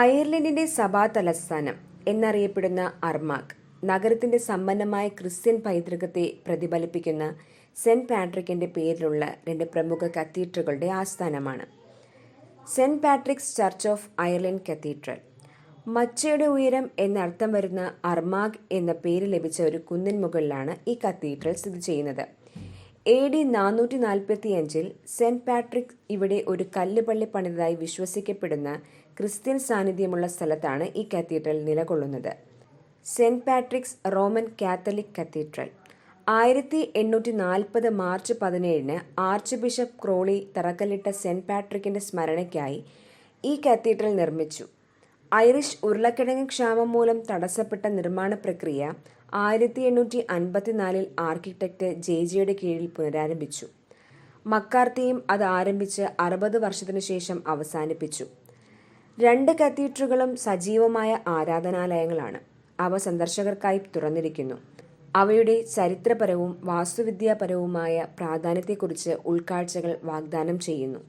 അയർലൻഡിന്റെ സഭാ തലസ്ഥാനം എന്നറിയപ്പെടുന്ന അർമാക് നഗരത്തിന്റെ സമ്പന്നമായ ക്രിസ്ത്യൻ പൈതൃകത്തെ പ്രതിഫലിപ്പിക്കുന്ന സെന്റ് പാട്രിക്കിന്റെ പേരിലുള്ള രണ്ട് പ്രമുഖ കത്തീഡ്രലുകളുടെ ആസ്ഥാനമാണ്. Saint Patrick's Church of Ireland cathedral. മച്ചയുടെ ഉയരം എന്നർത്ഥം വരുന്ന അർമാഗ് എന്ന പേര് ലഭിച്ച ഒരു കുന്നിൻ മുകളിലാണ് ഈ കത്തീഡ്രൽ സ്ഥിതി ചെയ്യുന്നത്. എ ഡി നാനൂറ്റി നാൽപ്പത്തി അഞ്ചിൽ സെന്റ് പാട്രിക് ഇവിടെ ഒരു കല്ലുപള്ളി പണിതതായി വിശ്വസിക്കപ്പെടുന്ന ക്രിസ്ത്യൻ സാന്നിധ്യമുള്ള സ്ഥലത്താണ് ഈ കത്തീഡ്രൽ നിലകൊള്ളുന്നത്. Saint Patrick's Roman Catholic cathedral. ആയിരത്തി എണ്ണൂറ്റി നാൽപ്പത് മാർച്ച് പതിനേഴിന് ആർച്ച് ബിഷപ്പ് ക്രോളി തറക്കല്ലിട്ട സെന്റ് പാട്രിക്കിന്റെ സ്മരണയ്ക്കായി ഈ കത്തീഡ്രൽ നിർമ്മിച്ചു. ഐറിഷ് ഉരുളക്കിഴങ്ങ് ക്ഷാമം മൂലം തടസ്സപ്പെട്ട നിർമ്മാണ പ്രക്രിയ ആയിരത്തി എണ്ണൂറ്റി അൻപത്തിനാലിൽ ആർക്കിടെക്ട് ജെ ജിയുടെ കീഴിൽ പുനരാരംഭിച്ചു. മക്കാർത്തിയും അത് ആരംഭിച്ച് അറുപത് വർഷത്തിനു ശേഷം അവസാനിപ്പിച്ചു. രണ്ട് കത്തീഡ്രലുകളും സജീവമായ ആരാധനാലയങ്ങളാണ്. അവ സന്ദർശകർക്കായി തുറന്നിരിക്കുന്നു. അവയുടെ ചരിത്രപരവും വാസ്തുവിദ്യാപരവുമായ പ്രാധാന്യത്തെക്കുറിച്ച് ഉൾക്കാഴ്ചകൾ വാഗ്ദാനം ചെയ്യുന്നു.